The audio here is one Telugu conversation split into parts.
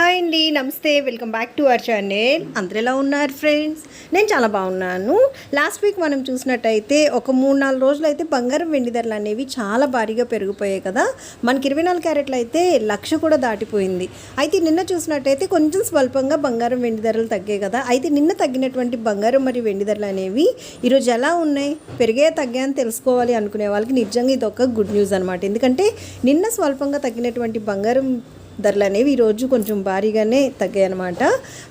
హాయ్ అండి నమస్తే welcome back to our channel. అందరు ఎలా ఉన్నారు ఫ్రెండ్స్? నేను చాలా బాగున్నాను. లాస్ట్ వీక్ మనం చూసినట్టయితే ఒక మూడు నాలుగు రోజులు అయితే బంగారం వెండి ధరలు అనేవి చాలా భారీగా పెరిగిపోయాయి కదా. మనకి ఇరవై నాలుగు క్యారెట్లు అయితే లక్ష కూడా దాటిపోయింది. అయితే నిన్న చూసినట్టయితే కొంచెం స్వల్పంగా బంగారం వెండి ధరలు తగ్గాయి కదా. అయితే నిన్న తగ్గినటువంటి బంగారం మరియు వెండి ధరలు అనేవి ఈరోజు ఎలా ఉన్నాయి? పెరిగే తగ్గాయని తెలుసుకోవాలి అనుకునే వాళ్ళకి నిజంగా ఇది ఒక గుడ్ న్యూస్ అనమాట ఎందుకంటే నిన్న స్వల్పంగా తగ్గినటువంటి బంగారం ధరలు అనేవి ఈరోజు కొంచెం భారీగానే తగ్గాయి అనమాట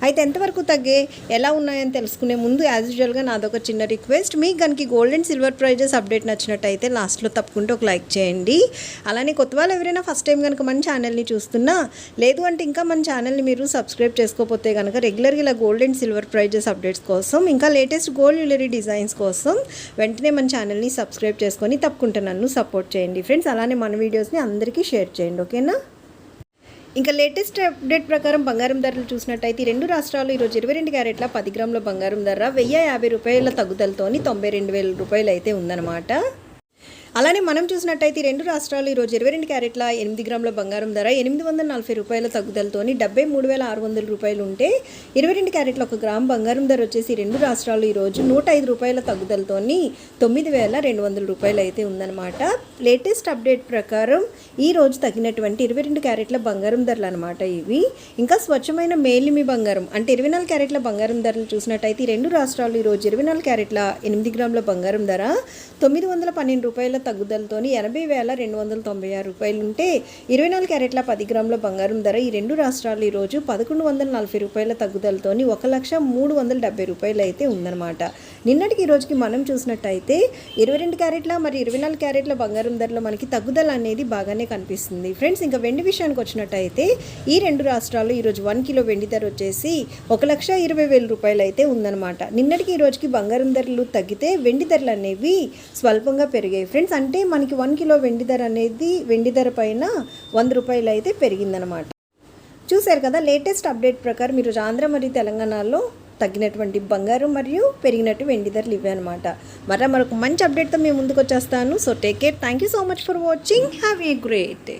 అయితే ఎంతవరకు తగ్గాయి? ఎలా ఉన్నాయని తెలుసుకునే ముందు యాజ్ యూజువల్గా నాదొక చిన్న రిక్వెస్ట్ మీకు కనుక gold and silver prices update నచ్చినట్టయితే లాస్ట్లో తప్పకుండా ఒక లైక్ చేయండి. అలానే కొత్త వాళ్ళు ఎవరైనా ఫస్ట్ టైం కనుక మన ఛానల్ని చూస్తున్నా లేదు అంటే ఇంకా మన ఛానల్ని మీరు సబ్స్క్రైబ్ చేసుకోకపోతే కనుక రెగ్యులర్గా ఇలా gold and silver prices updates కోసం ఇంకా లేటెస్ట్ గోల్డ్ జ్యువెలరీ డిజైన్స్ కోసం వెంటనే మన ఛానల్ని సబ్స్క్రైబ్ చేసుకొని తప్పకుండా నన్ను సపోర్ట్ చేయండి. ఫ్రెండ్స్ అలానే మన వీడియోస్ని అందరికీ షేర్ చేయండి ఓకేనా ఇంకా లేటెస్ట్ అప్డేట్ ప్రకారం బంగారం ధరలు చూసినట్టయితే రెండు రాష్ట్రాలు ఈరోజు ఇరవై రెండు క్యారెట్ల పది గ్రాముల బంగారం ధర వెయ్యి యాభై రూపాయల తగ్గుదలతోని తొంభై రెండు వేల రూపాయలు అయితే ఉందన్నమాట. అలానే మనం చూసినట్టయితే రెండు రాష్ట్రాలు ఈరోజు ఇరవై రెండు క్యారెట్ల ఎనిమిది గ్రాముల బంగారం ధర ఎనిమిది వందల నలభై రూపాయల తగ్గుదలతోని డెబ్బై మూడు వేల ఆరు వందల రూపాయలు ఉంటే ఇరవై రెండు క్యారెట్ల ఒక గ్రామ్ బంగారం ధర వచ్చేసి రెండు రాష్ట్రాలు ఈరోజు నూట ఐదు రూపాయల తగ్గుదలతోని తొమ్మిది వేల రెండు వందల రూపాయలు అయితే ఉందన్నమాట. లేటెస్ట్ అప్డేట్ ప్రకారం ఈ రోజు తగినటువంటి ఇరవై రెండు క్యారెట్ల బంగారం ధరలు అనమాట ఇవి. ఇంకా స్వచ్ఛమైన మేలిమి బంగారం అంటే ఇరవై నాలుగు క్యారెట్ల బంగారం ధరలు చూసినట్టయితే ఈ రెండు రాష్ట్రాలు ఈరోజు ఇరవై నాలుగు క్యారెట్ల ఎనిమిది గ్రాముల బంగారం ధర తొమ్మిది వందల పన్నెండు రూపాయల తగ్గుదలతోని ఎనభై వేల రెండు వందల తొంభై ఆరు రూపాయలు ఉంటే ఇరవై నాలుగు క్యారెట్ల పది గ్రాముల బంగారం ధర ఈ రెండు రాష్ట్రాలు ఈరోజు పదకొండు వందల నలభై రూపాయల తగ్గుదలతోని ఒక లక్ష మూడు వందల డెబ్బై రూపాయలు అయితే ఉందన్నమాట. నిన్నటికి ఈ రోజుకి మనం చూసినట్టయితే ఇరవై రెండు క్యారెట్ల మరి ఇరవై నాలుగు క్యారెట్ల బంగారం ధరలో మనకి తగ్గుదల అనేది బాగానే కనిపిస్తుంది. ఫ్రెండ్స్ ఇంకా వెండి విషయానికి వచ్చినట్టయితే ఈ రెండు రాష్ట్రాలు ఈరోజు వన్ కిలో వెండి ధర వచ్చేసి ఒక లక్ష ఇరవై వేల రూపాయలు అయితే ఉందన్నమాట. నిన్నటికి ఈ రోజుకి బంగారం ధరలు తగ్గితే వెండి ధరలు అనేవి స్వల్పంగా పెరిగాయి. ఫ్రెండ్స్ అంటే మనకి వన్ కిలో వెండి ధర అనేది వెండి ధర పైన వంద రూపాయలు అయితే పెరిగిందనమాట చూశారు కదా లేటెస్ట్ అప్డేట్ ప్రకారం మీరు ఆంధ్ర మరియు తెలంగాణలో తగ్గినటువంటి బంగారం మరియు పెరిగినట్టు వెండి ధరలు ఇవే అనమాట మరలా మరొక మంచి అప్డేట్తో మేము ముందుకు వచ్చేస్తాను. So take care thank you so much for watching have a great day